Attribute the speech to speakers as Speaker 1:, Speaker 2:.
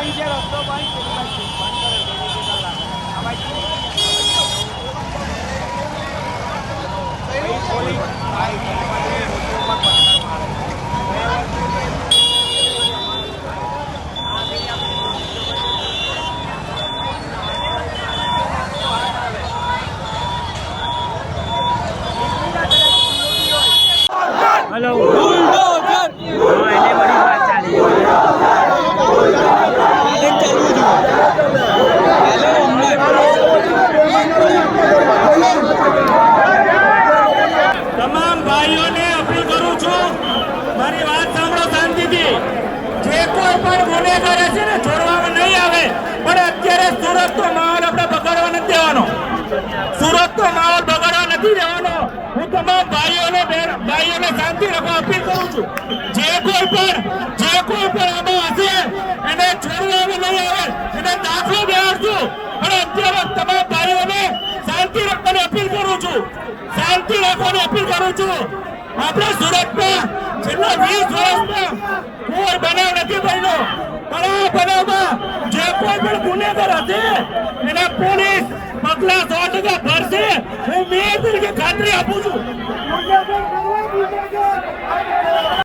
Speaker 1: बाईच्या रस्तो बाई केली पाहिजे Hello. છું? મારી વાત સાંભળો શાંતિથી. જે કોઈ પણ ગુનેગાર છે ને, છોડવામાં નહીં આવે. પણ અત્યારે સુરતનો માહોલ આપણે બગાડવા નથી દેવાનો. સુરતનો માહોલ બગાડવા નથી દેવાનો. હું તમામ ભાઈઓને ભાઈઓને શાંતિ રાખવા અપીલ કરું છું. જે કોઈ પણ, જે કોઈ પણ આમાં હશે એને છોડવામાં નહીં આવે. એને દાખલો બેહાડશું અને અત્યારે તમામ ભાઈઓને શાંતિ રાખવાની અપીલ કરું છું શાંતિ રાખવાની અપીલ કરું છું. આપણે સુરતમાં છેલ્લા વીસ વર્ષમાં કોઈ બનાવ નથી બન્યો. પણ આ બનાવમાં જે કોઈ પણ ગુનેગાર હશે, એના પોલીસ પગલા